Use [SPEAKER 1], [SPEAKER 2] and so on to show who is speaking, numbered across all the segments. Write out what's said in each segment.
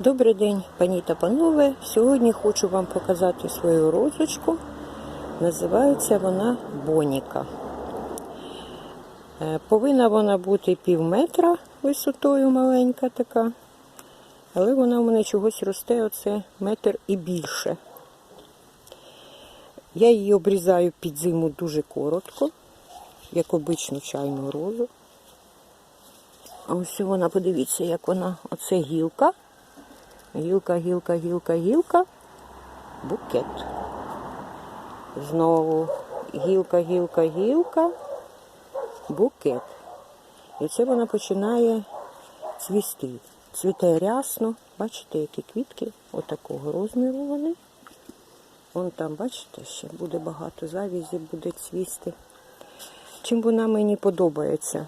[SPEAKER 1] Добрий день, пані та панове. Сьогодні хочу вам показати свою розочку. Називається вона Боніка. Е, Повинна вона бути пів метра висотою маленька така. Але вона у мене чогось росте оце метр і більше. Я її обрізаю під зиму дуже коротко, як обичну чайну розу. Ось вона, подивіться, як вона, оце гілка. Гілка, гілка, гілка, гілка, букет. Знову гілка, гілка, гілка, букет. І це вона починає цвісти. Цвіте рясно. Бачите, які квітки отакого розміру вони. Вон там, бачите, ще буде багато завізі, буде цвісти. Чим вона мені подобається?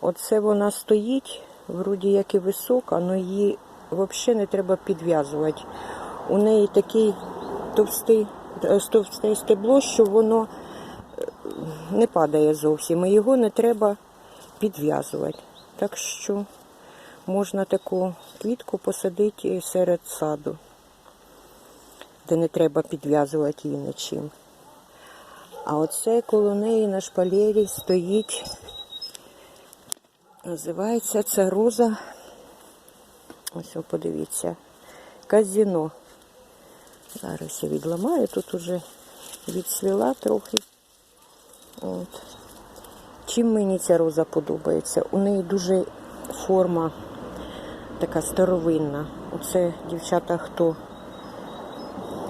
[SPEAKER 1] Оце вона стоїть, вроді як і висока, але її взагалі не треба підв'язувати. У неї такий товстий, е, товсте стебло, що воно е, не падає зовсім. І його не треба підв'язувати. Так що можна таку квітку посадити серед саду, де не треба підв'язувати її нічим. А оце коло неї на шпалері стоїть, називається це роза. Ось подивіться. Казіно. Зараз я відламаю, тут уже відсвіла трохи. От. Чим мені ця роза подобається? У неї дуже форма така старовинна. Оце дівчата, хто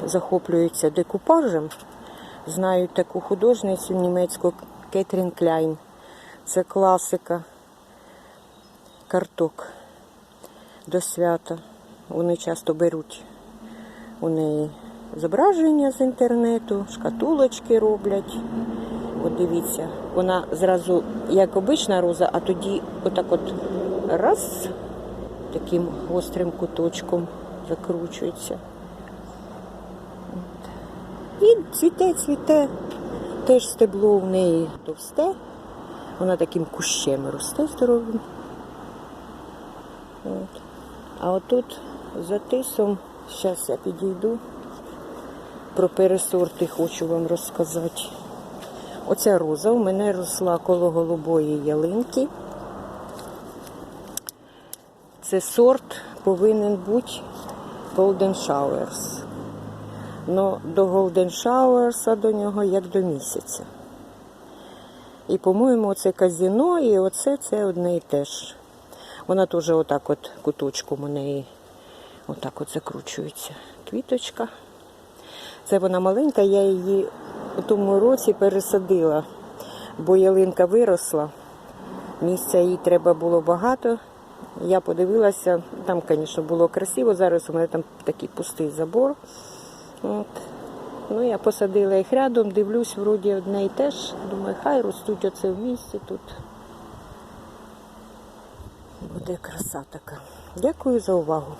[SPEAKER 1] захоплюється декупажем, знають таку художницю німецьку Кетрін Кляйн. Це класика карток до свята. Вони часто беруть у неї зображення з інтернету, шкатулочки роблять. От дивіться, вона зразу як обична роза, а тоді отак от раз таким гострим куточком закручується. І цвіте, цвіте. Теж стебло в неї товсте. Вона таким кущем росте здоровим. От. А отут за тисом, зараз я підійду, про пересорти хочу вам розказати. Оця роза у мене росла коло голубої ялинки. Це сорт повинен бути Golden Showers. Но до Golden Showers до нього як до місяця. І, по-моєму, оце казіно і оце це одне і те ж. Вона теж отак от куточком у неї отак от закручується. Квіточка. Це вона маленька, я її у тому році пересадила, бо ялинка виросла. Місця їй треба було багато. Я подивилася, там, звісно, було красиво. Зараз у мене там такий пустий забор. От. Ну, я посадила їх рядом, дивлюсь, вроді одне і те. Думаю, хай ростуть оце в місці тут. Буде краса така. Дякую за увагу.